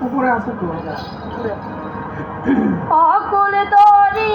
উপরে আছে তো। অকুল দরি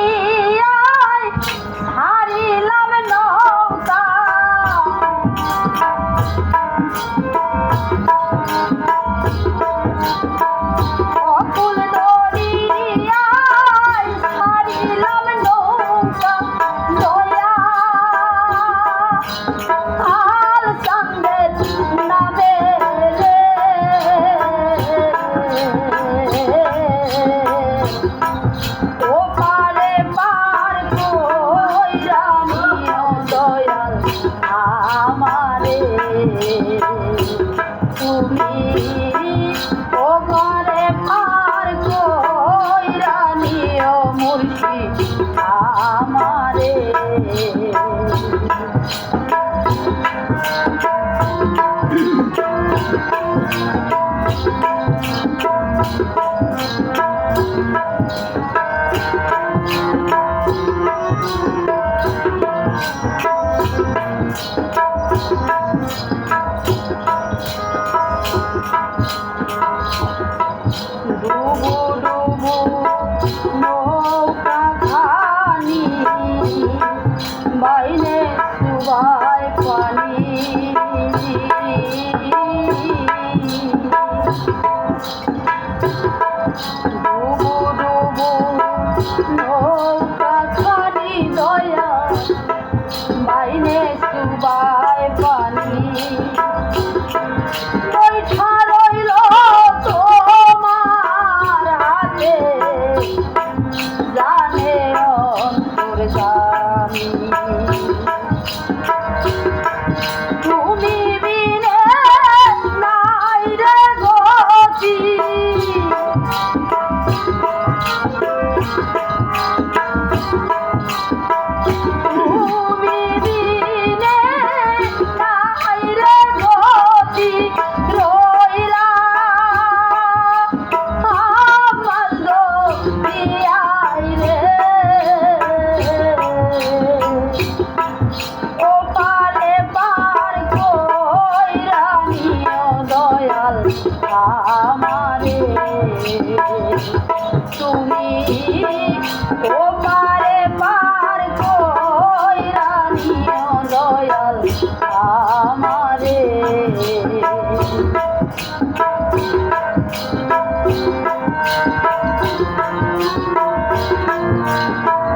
আমার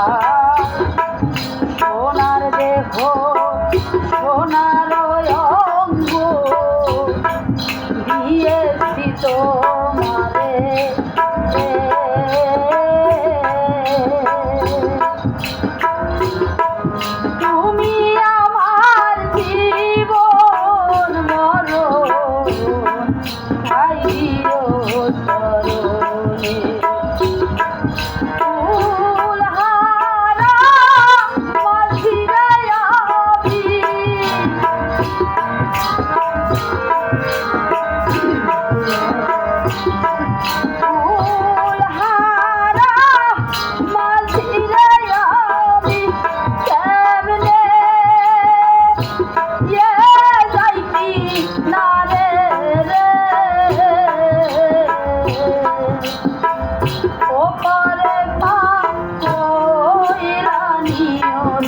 Ah.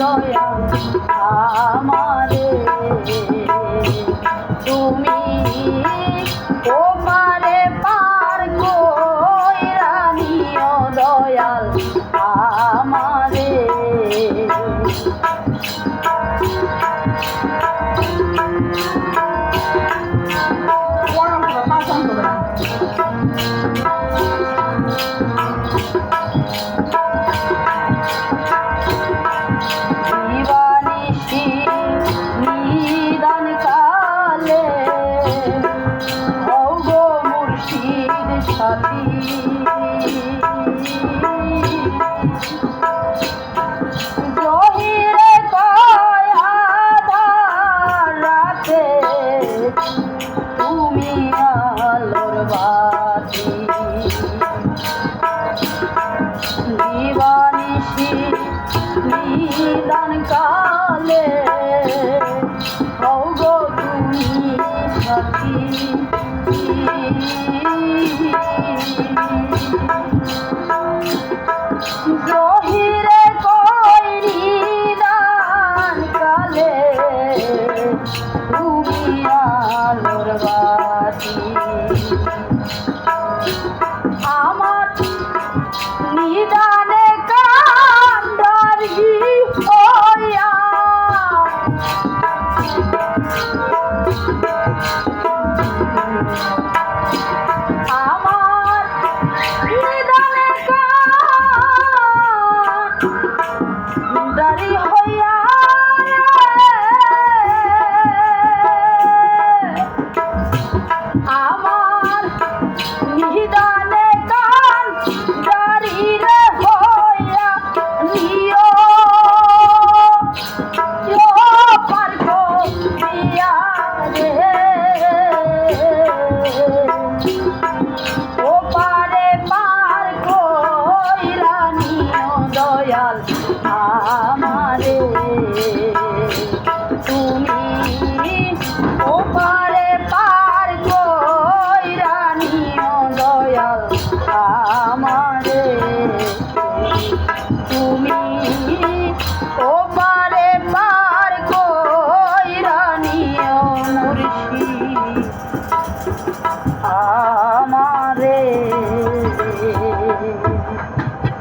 দয়া বিদান কালে গো তুমি সখী দয়াল আমারে। তুমি ওপারে পার কইরা নিও দয়াল আমারে। তুমি ওপার